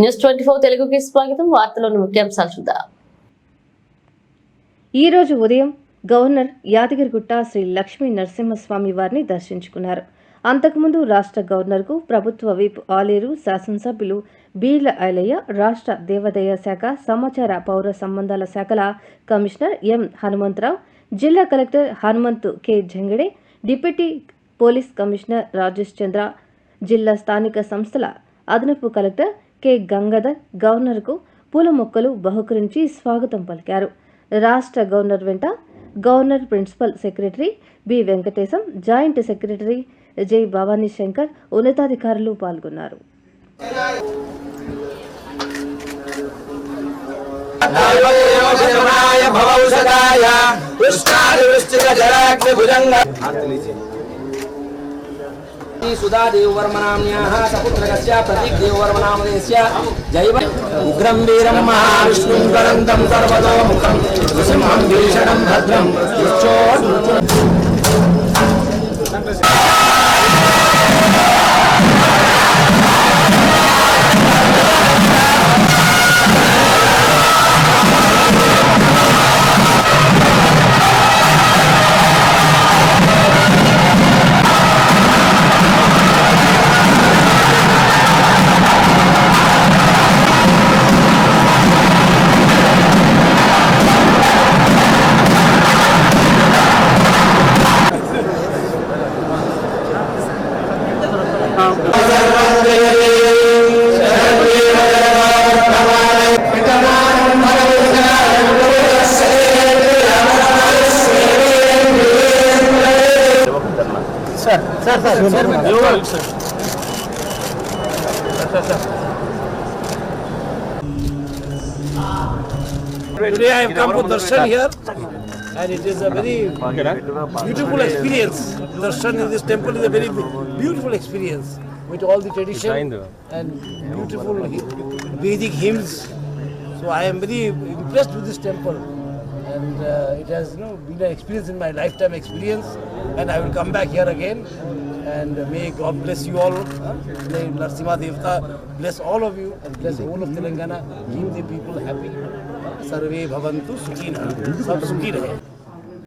News twenty four తెలుగుకి స్వాగతం. వార్తలోని ముఖ్యాంశాలు చూద్దాం. ఈ రోజు ఉదయం గవర్నర్ యాదగిరిగుట్ట శ్రీ లక్ష్మీ నరసింహస్వామి వారిని దర్శించుకున్నారు. అంతకుముందు రాష్ట్ర గవర్నర్కు ప్రభుత్వ విప్ ఆలేరు శాసనసభ్యులు బీర్ల ఐలయ్య రాష్ట్ర దేవాదాయ శాఖ సమాచార పౌర సంబంధాల శాఖల కమిషనర్ ఎం హనుమంతరావు జిల్లా collector Hanumanthu K Jangade deputy police commissioner Rajesh Chandra జిల్లా స్థానిక సంస్థల అదనపు కలెక్టర్ కె. గంగాధర్ గవర్నర్కు పూల మొక్కలు బహుకరించి స్వాగతం పలికారు. రాష్ట్ర గవర్నర్ వెంట governor principal secretary B. Venkatesham joint secretary J. Bhavani Shankar ఉన్నతాధికారులు పాల్గొన్నారు. सुधा देववर्मनाम्न्याः सपुत्रकस्य प्रतीक् देववर्मनामदेस्य जैव उग्रं वीरं महाविष्णुं करन्तं सर्वतो मुखं भीषणं भद्रं Today I have come to Darshan here and it is a very beautiful experience. Darshan in this temple is a very beautiful experience with all the tradition and beautiful Vedic hymns. So I am very impressed with this temple and uh, it has you know, been an experience in my lifetime experience and I will come back here again and may God bless you all. May Narsimha Devta bless all of you and bless all of Telangana. Keep the people happy. सर्वे भवन्तु सुखिनः सब सुखी रहे